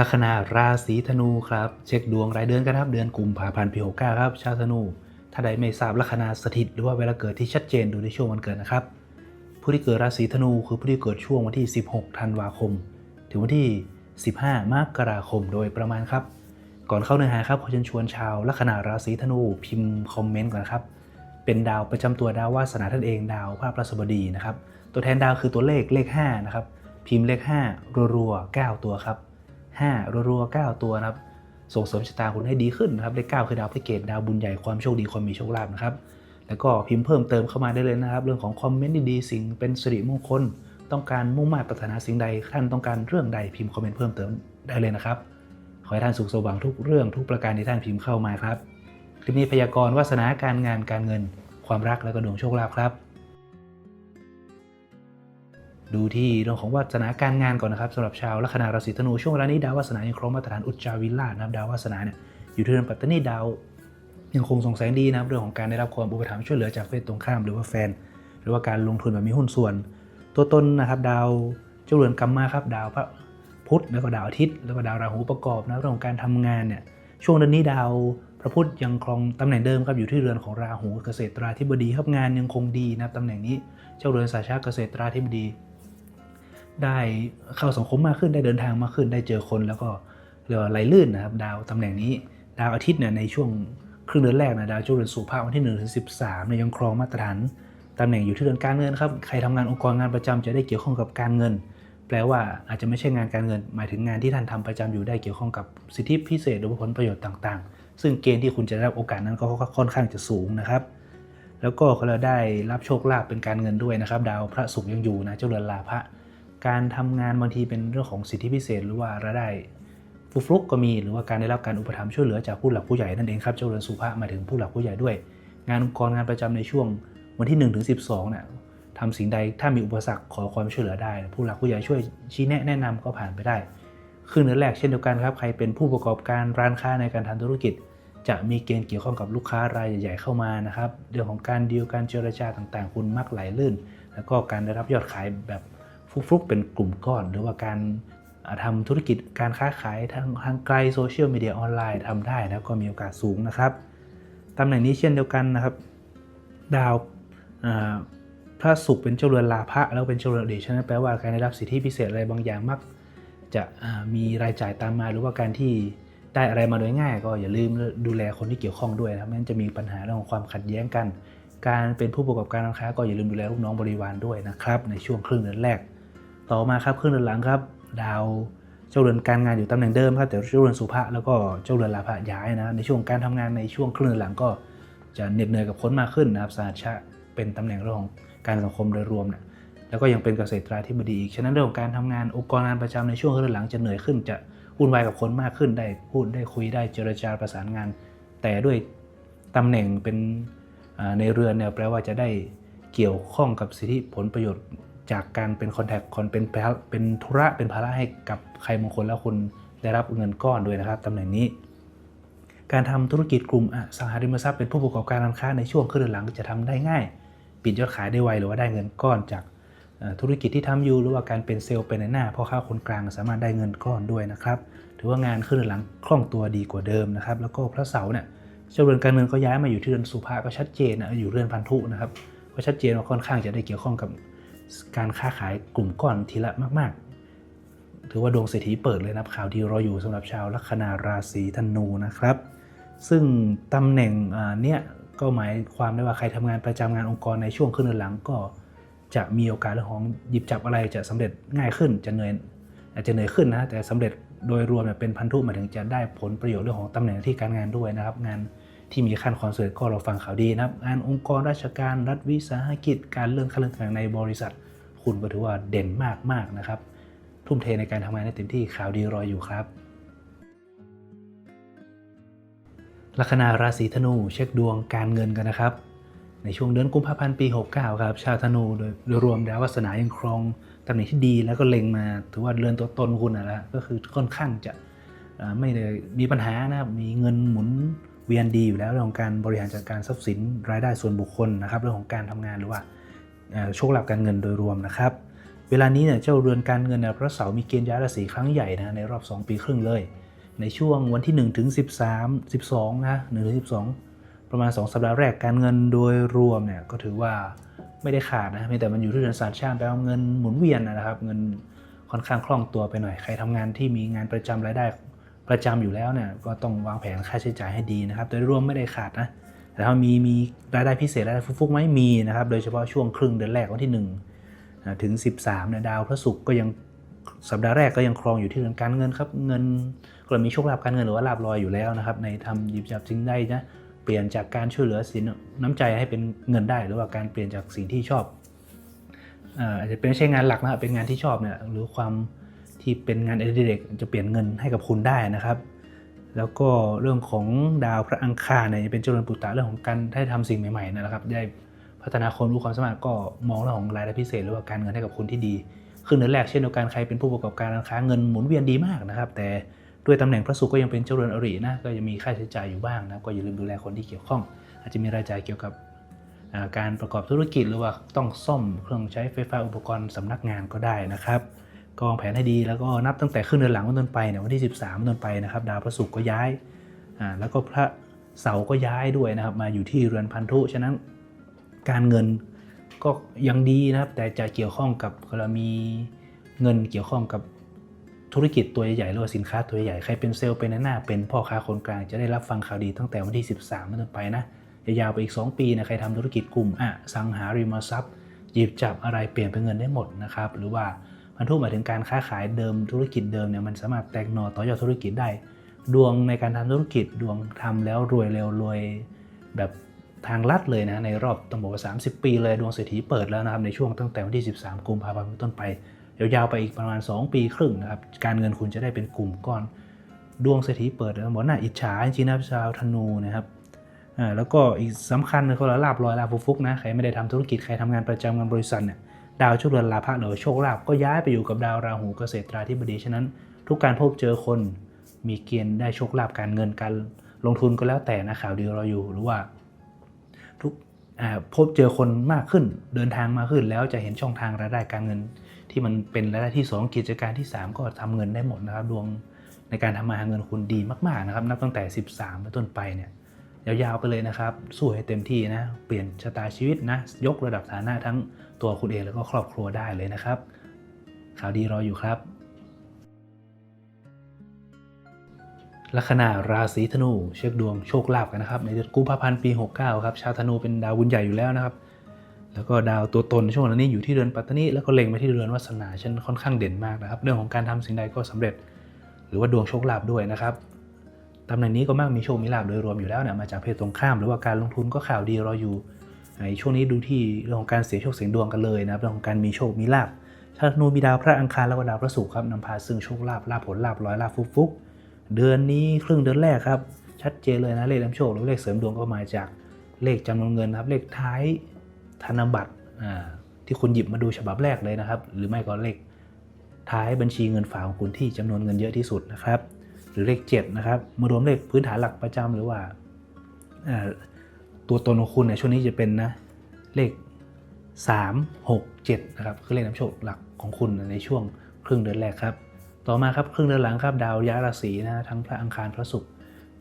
ลัคนาราศีธนูครับ เช็คดวงรายเดือนกันครับเดือนกุมภาพันธ์ปี69ครับ ชาวธนู ถ้าใดไม่ทราบลัคนาสถิต หรือว่าเวลาเกิดที่ชัดเจนดูในช่วงวันเกิดนะครับ ผู้ที่เกิดราศีธนูคือผู้ที่เกิดช่วงวันที่ 16 ธันวาคม ถึงวันที่ 15 มกราคมโดยประมาณครับ ก่อนเข้าเนื้อหาครับขอเชิญชวนชาวลัคนาราศีธนูพิมพ์คอมเมนต์ก่อนครับ เป็นดาวประจำตัวดาววาสนาท่านเองดาวพระประสบดีนะครับ ตัวแทนดาวคือตัวเลขเลข5นะครับ พิมพ์เลข5รัวๆ9ตัวครับ 5 รัวๆ9ตัวนะครับส่งเสริมชะตาคุณให้ดีขึ้นนะครับเลข9คือดาวพระเกตดาวบุญใหญ่ความโชคดีความมีโชคลาภนะครับแล้วก็พิมพ์เพิ่มเติมเข้ามาได้เลยนะครับ เรื่องของคอมเมนต์ดีๆสิ่งเป็นสิริมงคล ต้องการมุ่งมั่ปรารถนาสิ่งใดท่านต้องการเรื่องใดพิมพ์คอมเมนต์เพิ่มเติมได้เลยนะครับ ขอให้ท่านสุขสว่างทุกเรื่องทุกประการที่ท่านพิมพ์เข้ามาครับคลิปนี้พยากรณ์วาสนาการงานการเงิน ความรักและก็ดวงโชคลาภครับ ดูที่เรื่องของวาสนาการงานก่อนนะครับสำหรับชาวลัคนาราศีธนูช่วงเวลานี้ดาววาสนายังครองมาตรฐานอุจจาวิลลานะครับดาววาสนาเนี่ยอยู่ที่เรือนปัตตานีดาวยังคงส่งแสงดีนะครับเรื่องของการได้รับความอุปถัมภ์ช่วยเหลือจากเพศตรงข้ามหรือว่าแฟน หรือว่าการลงทุนแบบมีหุ้นส่วน ตัวตนนะครับดาวเจ้าเรือนกรรมมาครับดาวพระพุธแล้วก็ดาวอาทิตย์แล้วก็ดาวราหูประกอบนะเรื่องของการทำงานเนี่ยช่วงเดือนนี้ดาวพระพุธยังครองตำแหน่งเดิมครับอยู่ที่เรือนของราหูเกษตราธิบดีครับงานยังคงดีนะครับตำแหน่งนี้เจ้าเรือนสาชาเกษตราธิบดี ได้เข้าสังคมมากขึ้นได้เดินทางมากขึ้น ได้เจอคนแล้วก็เรียกว่าไหลลื่นนะครับ ดาวตำแหน่งนี้ ดาวอาทิตย์เนี่ยในช่วงครึ่งเดือนแรกนะดาวเจ้าเรือนสุภาพวันที่1นึ่งถึงสิเนี่ยยังครองมาตรฐานตำแหน่งอยู่ที่เรือนการเงินครับใครทำงานองค์กรงานประจำจะได้เกี่ยวข้องกับการเงิน แปลว่าอาจจะไม่ใช่งานการเงิน หมายถึงงานที่ท่านทำประจำอยู่ได้เกี่ยวข้องกับสิทธิพิเศษหรือผลประโยชน์ต่างๆ ซึ่งเกณฑ์ที่คุณจะได้รับโอกาสนั้นก็ค่อนข้างจะสูงนะครับ แล้วก็เราได้รับโชคลาภเป็นการเงินด้วยนะครับ ดาวพระศุกร์ยังอยู่นะเจ้าเรือนลาภะ การทำงานบางทีเป็นเรื่องของสิทธิพิเศษ หรือว่ารายได้ฟุฟลุกก็มี หรือว่าการได้รับการอุปถัมภ์ช่วยเหลือจากผู้หลักผู้ใหญ่นั่นเองครับเจ้าเรือนสุภะหมาถึงผู้หลักผู้ใหญ่ด้วย งานองค์กรงานประจำในช่วงวันที่1ถึง12เนี่ยทำสิ่งใดถ้ามีอุปสรรคขอความช่วยเหลือได้ ผู้หลักผู้ใหญ่ช่วยชี้แนะแนะนำก็ผ่านไปได้ครึ่งเดือนแรกเช่นเดียวกันครับใครเป็นผู้ประกอบการร้านค้าในการทำธุรกิจ จะมีเกณฑ์เกี่ยวข้องกับลูกค้ารายใหญ่ๆเข้ามานะครับเรื่องของการดีลการเจรจาต่างๆ คุณมักไหลลื่น แล้วก็การได้รับยอดขายแบบ ฟุกๆเป็นกลุ่มก้อน หรือว่าการทำธุรกิจการค้าขายทางทางไกลโซเชียลมีเดียออนไลน์ทำได้นะก็มีโอกาสสูงนะครับตำแหน่งนี้เช่นเดียวกันนะครับ ดาวพระศุกร์เป็นเจ้าเรือนลาภะแล้วเป็นเจ้าเรือนอดีตฉะนั้นแปลว่าการได้รับสิทธิพิเศษอะไรบางอย่างมัก จะมีรายจ่ายตามมาหรือว่าการที่ได้อะไรมาโดยง่าย ก็อย่าลืมดูแลคนที่เกี่ยวข้องด้วยนะครับไม่งั้นจะมีปัญหาเรื่องของความขัดแย้งกัน การเป็นผู้ประกอบการร้านค้าก็อย่าลืมดูแลลูกน้องบริวารด้วยนะครับ ในช่วงครึ่งเดือนแรก ต่อมาครับครึ่งเดือนหลังครับ ดาวเจ้าเรือนการงานอยู่ตำแหน่งเดิมครับแต่เจ้าเรือนสุภะแล้วก็เจ้าเรือนลาภะย้ายนะในช่วงการทำงานในช่วงครึ่งเดือนหลังก็จะเหน็ดเหนื่อยกับคนมากขึ้นนะครับสาชะเป็นตำแหน่งเรื่องของการสังคมโดยรวมเนี่ยแล้วก็ยังเป็นเกษตราธิบดีอีก ฉะนั้นเรื่องของการทำงานองค์กรงานประจำในช่วงครึ่งเดือนหลังจะเหนื่อยขึ้น จะวุ่นวายกับคนมากขึ้นได้พูดได้คุยได้เจรจาประสานงาน แต่ด้วยตำแหน่งเป็นในเรือนเนี่ยแปลว่าจะได้เกี่ยวข้องกับสิทธิผลประโยชน์ จากการเป็นคอนแทคคอนเป็นเป็นธุระเป็นภาระให้กับใครบางคนแล้วคุณได้รับเงินก้อนด้วยนะครับตำแหน่งนี้ การทำธุรกิจกลุ่มอสังหาริมทรัพย์เป็นผู้ประกอบการร้านค้าในช่วงครึ่งเดือหลังจะทำได้ง่าย ปิดยอดขายได้ไวหรือว่าได้เงินก้อนจากธุรกิจที่ทำอยู่หรือว่าการเป็นเซลล์เป็นในหน้าพ่อค้าคนกลางสามารถได้เงินก้อนด้วยนะครับถือว่างานครึ่งเดือนหลังคล่องตัวดีกว่าเดิมนะครับแล้วก็พระเสาร์เนี่ยเจ้าเรือนการเงินก็ย้ายมาอยู่ที่เรือนสุภาก็ชัดเจนนะอยู่เรือนพันธุนะครับก็ชัดเจนว่าค่อนข้างจะได้เกี่ยวข้องกับ การค้าขายกลุ่มก้อนทีละมาก ๆ ถือว่าดวงเศรษฐีเปิดเลยนะข่าวดีรออยู่สำหรับชาวลัคนาราศีธนูนะครับ ซึ่งตำแหน่งเนี้ยก็หมายความได้ว่าใครทำงานประจำงานองค์กรในช่วงครึ่งเดือนหลังก็จะมีโอกาสเรื่องของหยิบจับอะไรจะสำเร็จง่ายขึ้นจะเหนื่อยอาจจะเหนื่อยขึ้นนะแต่สำเร็จโดยรวมเนี่ยเป็นพันธุหมายถึงจะได้ผลประโยชน์เรื่องของตำแหน่งที่การงานด้วยนะครับ งาน ที่มีขั้นความสำเร็จก็เราฟังข่าวดีนะครับงานองค์กรราชการรัฐวิสาหกิจ การเลื่อนขั้นเลื่อนตำแหน่งในบริษัท คุณก็ถือว่าเด่นมากๆนะครับ ทุ่มเทในการทำงานได้เต็มที่ข่าวดีรออยู่ครับลัคนาราศีธนูเช็คดวงการเงินกันนะครับ ในช่วงเดือนกุมภาพันธ์ปี 69 ครับ ชาวธนูโดยโดยรวมดาววาสนายังครองตำแหน่งที่ดีแล้วก็เล็งมาถือว่าเรือนตัวตนคุณนะละก็คือค่อนข้างจะไม่ได้มีปัญหานะครับมีเงินหมุน เวียนดีอยู่แล้วเรื่องของการบริหารจัดการทรัพย์สินรายได้ส่วนบุคคลนะครับ เรื่องของการทำงานหรือว่าโชคลาภการเงินโดยรวมนะครับ เวลานี้เนี่ยเจ้าเรือนการเงินเนี่ยพระเสาร์มีเกณฑ์ย้ายราศีครั้งใหญ่นะในรอบ 2 ปีครึ่งเลย ในช่วงวันที่1ถึง13 12นะ1ถึง12 ประมาณ 2 สัปดาห์แรกการเงินโดยรวมเนี่ยก็ถือว่าไม่ได้ขาดนะแต่มันอยู่ที่เรือนสารชาติแปลว่าเงินหมุนเวียนนะครับ เงินค่อนข้างคล่องตัวไปหน่อยใครทำงานที่มีงานประจำรายได้ ประจำอยู่แล้วเนี่ยก็ต้องวางแผนค่าใช้จ่ายให้ดีนะครับโดยรวมไม่ได้ขาดนะแต่ถ้ามีมีรายได้พิเศษรายได้ฟุกๆไหมมีนะครับโดยเฉพาะช่วงครึ่งเดือนแรกวันที่1นะถึง 13เนี่ยดาวพระศุกร์ก็ยังสัปดาห์แรกก็ยังครองอยู่ที่เรื่องการเงินครับเงินก็มีโชคลาภการเงินหรือว่าลาบลอยอยู่แล้วนะครับในทำหยิบจับสิ่งได้นะเปลี่ยนจากการช่วยเหลือสินน้ำใจให้เป็นเงินได้หรือว่าการเปลี่ยนจากสิ่งที่ชอบอาอาจจะเป็นไม่ใช่งานหลักนะครับเป็นงานที่ชอบเนี่ยหรือความ ที่เป็นงานอดิเรกจะเปลี่ยนเงินให้กับคุณได้นะครับ แล้วก็เรื่องของดาวพระอังคารเนี่ยเป็นเจริญปุตตะเรื่องของการได้ทำสิ่งใหม่ๆนะครับ ได้พัฒนาความรู้ความสามารถก็มองเรื่องของรายได้พิเศษหรือว่าการเงินให้กับคุณที่ดีครึ่งเดือนแรกเช่นเดียวกันใครเป็นผู้ประกอบการร้านค้าเงินหมุนเวียนดีมากนะครับ แต่ด้วยตำแหน่งพระศุกร์ก็ยังเป็นเจริญอรินะก็ยังมีค่าใช้จ่ายอยู่บ้างนะก็อย่าลืมดูแลคนที่เกี่ยวข้อง อาจจะมีรายจ่ายเกี่ยวกับการประกอบธุรกิจหรือว่าต้องซ่อมเครื่องใช้ไฟฟ้าอุปกรณ์สำนักงานก็ได้นะครับ ก็วางแผนให้ดีแล้วก็นับตั้งแต่ครึ่งเดือนหลังเป็นต้นไปเนี่ยวันที่ 13เป็นต้นไปนะครับ ดาวพระศุกร์ก็ย้ายอ่าแล้วก็พระเสาร์ก็ย้ายด้วยนะครับ มาอยู่ที่เรือนพันธุฉะนั้นการเงินก็ยังดีนะครับ แต่จะเกี่ยวข้องกับกรณีเงินเกี่ยวข้องกับธุรกิจตัวใหญ่ๆหรือว่าสินค้าตัวใหญ่ใครเป็นเซลล์เป็นหน้าเป็นพ่อค้าคนกลางจะได้รับฟังข่าวดีตั้งแต่วันที่ 13เป็นต้นไปนะยาวไปอีก 2 ปีนะใครทำธุรกิจกลุ่มอะสังหาริมทรัพย์หยิบจับอะไรเปลี่ยนเป็นเงินได้หมดนะครับ หรือว่า พันธุหมายถึงการค้าขายเดิมธุรกิจเดิมเนี่ยมันสามารถแตกหน่อต่อยอดธุรกิจได้ ดวงในการทำธุรกิจดวงทำแล้วรวยเร็วรวยแบบทางลัดเลยนะในรอบต้องบอกว่า 30 ปีเลยดวงเศรษฐีเปิดแล้วนะครับในช่วงตั้งแต่วันที่ 13 กุมภาพันธ์เป็นต้นไปยาวๆไปอีกประมาณ 2 ปีครึ่งนะครับการเงินคุณจะได้เป็นกลุ่มก้อน ดวงเศรษฐีเปิดนะบอกน่าอิจฉาจริงๆนะชาวธนูนะครับอ่าแล้วก็อีกสำคัญเลยคนละลาบลอยลาบฟุกๆนะใครไม่ได้ทำธุรกิจใครทำงานประจำงานบริษัทเนี่ย ดาวช่วเดือนลาภะหรือโชคลาภก็ย้ายไปอยู่กับดาวราหูเกษตราธิบดีฉะนั้น ทุกการพบเจอคนมีเกณฑ์ได้โชคลาภการเงินการลงทุนก็แล้วแต่นะข่าวดีเราอยู่หรือว่าทุกพบเจอคนมากขึ้นเดินทางมากขึ้น แล้วจะเห็นช่องทางรายได้การเงิน ที่มันเป็นรายได้ที่ 2 กิจการที่ 3 ก็ทำเงินได้หมดนะครับดวงในการทำมาหาเงินคุณดีมากๆนะครับ นับตั้งแต่ 13เป็นต้นไปเนี่ยยาวๆไปเลยนะครับ สู้ให้เต็มที่นะ เปลี่ยนชะตาชีวิตนะ ยกระดับฐานะทั้ง ตัวคุณเองแล้วก็ครอบครัวได้เลยนะครับ ข่าวดีรออยู่ครับ ลัคนาราศีธนู เช็คดวงโชคลาภกันนะครับ ในเดือนกุมภาพันธ์ปี 69 ครับ ชาวธนูเป็นดาวบุญใหญ่อยู่แล้วนะครับ แล้วก็ดาวตัวตนช่วงนี้อยู่ที่เรือนปัตตานีแล้วก็เล็งไปที่เรือนวาสนาฉันค่อนข้างเด่นมากนะครับ เรื่องของการทำสิ่งใดก็สำเร็จ หรือว่าดวงโชคลาภด้วยนะครับตำแหน่งนี้ก็มักมีโชคมีลาภโดยรวมอยู่แล้วเนี่ยมาจากเพศตรงข้าม หรือว่าการลงทุนก็ข่าวดีรออยู่ ในช่วงนี้ดูที่เรื่องของการเสียโชคเสียงดวงกันเลยนะครับเรื่องของการมีโชคมีลาภชาวธนูมีดาวพระอังคารแล้วก็ดาวพระศุกร์ครับนำพาซึ่งโชคลาภลาภผลลาภร้อยลาภฟุกฟุกเดือนนี้ครึ่งเดือนแรกครับ ชัดเจนเลยนะเลขนำโชคหรือเลขเสริมดวงก็มาจากเลขจำนวนเงินนะครับ เลขท้ายธนบัตรที่คุณหยิบมาดูฉบับแรกเลยนะครับ หรือไม่ก็เลขท้ายบัญชีเงินฝากของคุณที่จำนวนเงินเยอะที่สุดนะครับ หรือเลข7นะครับมารวมเลขพื้นฐานหลักประจำหรือว่า ตัวตนของคุณเนี่ยช่วงนี้จะเป็นนะเลข 3 6 7นะครับคือเลขนำโชคหลักของคุณในช่วงครึ่งเดือนแรกครับ ต่อมาครับครึ่งเดือนหลังครับดาวย้ายราศีนะทั้งพระอังคารพระศุกร์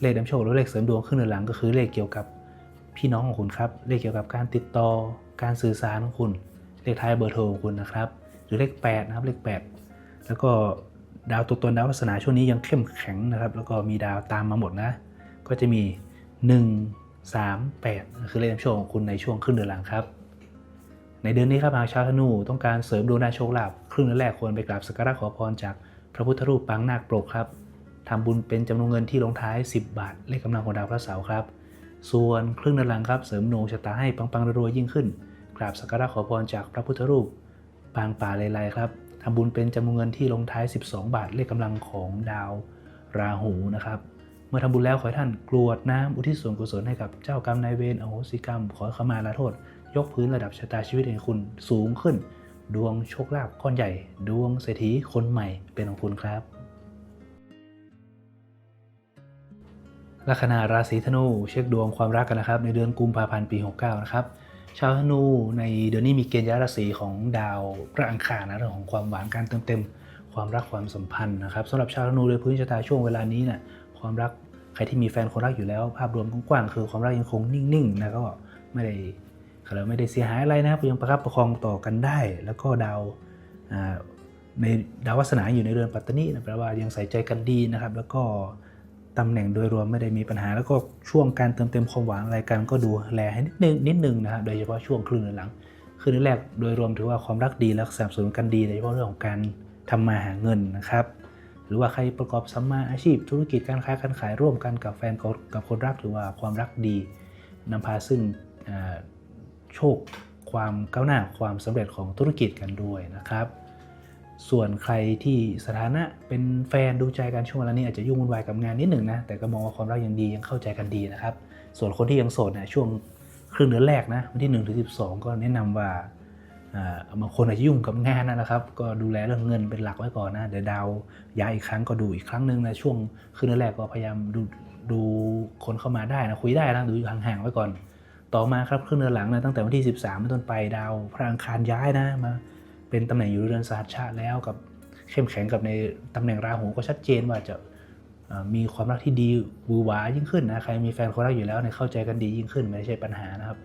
เลขนำโชคหรือเลขเสริมดวงครึ่งเดือนหลังก็คือเลขเกี่ยวกับพี่น้องของคุณครับเลขเกี่ยวกับการติดต่อการสื่อสารของคุณ เลขท้ายเบอร์โทรของคุณนะครับหรือเลข8นะครับเลข 8 แล้วก็ดาวตัวตนดาววาสนาช่วงนี้ยังเข้มแข็งนะครับ แล้วก็มีดาวตามมาหมดนะ ก็จะมี 1 3 8 คือเลขนำโชคของคุณในช่วงครึ่งเดือนหลังครับ ในเดือนนี้ครับหากชาวธนูต้องการเสริมดวงด้านโชคลาภครึ่งเดือนแรกควรไปกราบสักการะขอพรจากพระพุทธรูปปางนาคปลกครับทำบุญเป็นจำนวนเงินที่ลงท้าย 10 บาท เลขกำลังของดาวพระเสาร์ครับ ส่วนครึ่งเดือนหลังครับเสริมดวงชะตาให้ปังๆรวยยิ่งขึ้น กราบสักการะขอพรจากพระพุทธรูปปางป่าเลไลครับทำบุญเป็นจำนวนเงินที่ลงท้าย 12 บาท เลขกำลังของดาวราหูนะครับ มื่อทำบุญแล้วขอให้ท่านกรวดน้ำอุทิศส่วนกุศลให้กับเจ้ากรรมนายเวรอโหสิกรรม ขอขมาลาโทษ ยกพื้นระดับชะตาชีวิตของคุณสูงขึ้น ดวงโชคลาภก้อนใหญ่ ดวงเศรษฐีคนใหม่เป็นของคุณครับลัคนาราศีธนูเช็คดวงความรักกันนะครับ ในเดือนกุมภาพันธ์ปี 69 นะครับชาวธนูในเดือนนี้มีเกณฑ์ย้ายราศีของดาวพระอังคารนะเรื่องของความหวานการเติมเต็ม ความรักความสัมพันธ์นะครับสำหรับชาวธนูโดยพื้นชะตาช่วงเวลานี้เนี่ยความรัก ใครที่มีแฟนคนรักอยู่แล้ว ภาพรวมกว้างๆคือความรักยังคงนิ่งๆนะก็ไม่ได้เขาเราไม่ได้เสียหายอะไรนะครับยังประคับประคองต่อกันได้ แล้วก็ดาวในดาววัสนาอยู่ในเรือนปัตตานีนะแปลว่ายังใส่ใจกันดีนะครับ แล้วก็ตำแหน่งโดยรวมไม่ได้มีปัญหา แล้วก็ช่วงการเติมเต็มความหวานอะไรกันก็ดูแลให้นิดนึงนิดนึงนะครับโดยเฉพาะช่วงครึ่งหลังคือนแรกโดยรวมถือว่าความรักดีและสนับสนุนกันดีโดยเฉพาะเรื่องของการทำมาหาเงินนะครับ รือว่าใครประกอบสัมมาอาชีพ ธุรกิจการค้าการขายร่วมกันกับแฟนกับกับคนรักหรือว่าความรักดีนำพาซึ่งโชคความก้าวหน้าความสำเร็จของธุรกิจกันด้วยนะครับ ส่วนใครที่สถานะเป็นแฟนดูใจกันช่วงเวลานี้อาจจะยุ่งวุ่นวายกับงานนิดหนึ่งนะแต่ก็มองว่าความรักยังดียังเข้าใจกันดีนะครับ ส่วนคนที่ยังโสดเนี่ยช่วงครึ่งเดือนแรกนะวันที่1ถึง12 ก็แนะนำว่าอ่า บางคนอาจจะยุ่งกับงานนะครับ ก็ดูแลเรื่องเงินเป็นหลักไว้ก่อนนะเดี๋ยวดาวย้ายอีกครั้งก็ดูอีกครั้งหนึ่งนะช่วงครึ่งเดือนแรกก็พยายามดูดูคนเข้ามาได้นะคุยได้นะดูอยู่ห่างๆไว้ก่อน ต่อมาครับครึ่งเดือนหลังนะตั้งแต่วันที่ 13เป็นต้นไปดาวพระอังคารย้ายนะมาเป็นตำแหน่งอยู่ในเรือนสหัสชาติแล้วกับเข้มแข็งกับในตำแหน่งราหูก็ชัดเจนว่าจะมีความรักที่ดีวือหวายิ่งขึ้นนะใครมีแฟนคนรักอยู่แล้วเนี่ยเข้าใจกันดียิ่งขึ้นไม่ใช่ปัญหานะครับ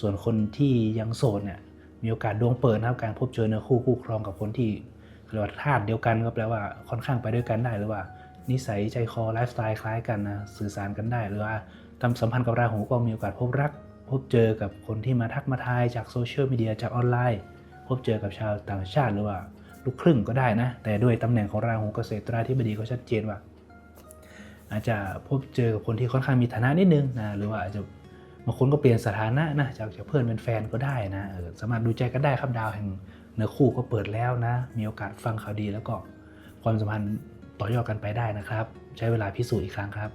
ส่วนคนที่ยังโสดเนี่ย มีโอกาสดวงเปิดนะครับ การพบเจอเนื้อคู่คู่ครองกับคนที่เรียกว่าธาตุเดียวกันก็แปลว่าค่อนข้างไปด้วยกันได้หรือว่า นิสัยใจคอไลฟ์สไตล์คล้ายกันนะสื่อสารกันได้ หรือว่าทำสัมพันธ์กับราหูก็มีโอกาสพบรัก พบเจอกับคนที่มาทักมาทายจากโซเชียลมีเดียจากออนไลน์ พบเจอกับชาวต่างชาติหรือว่าลูกครึ่งก็ได้นะ แต่ด้วยตำแหน่งของราหูเกษตราธิบดีก็ชัดเจนว่า อาจจะพบเจอกับคนที่ค่อนข้างมีฐานะนิดนึงนะหรือว่าอาจจะ บางคนก็เปลี่ยนสถานะนะจากจากเพื่อนเป็นแฟนก็ได้นะเออสามารถดูใจกันได้ครับดาวแห่งเนื้อคู่ก็เปิดแล้วนะ มีโอกาสฟังข่าวดีแล้วก็ความสัมพันธ์ต่อยอดกันไปได้นะครับ ใช้เวลาพิสูจน์อีกครั้งครับ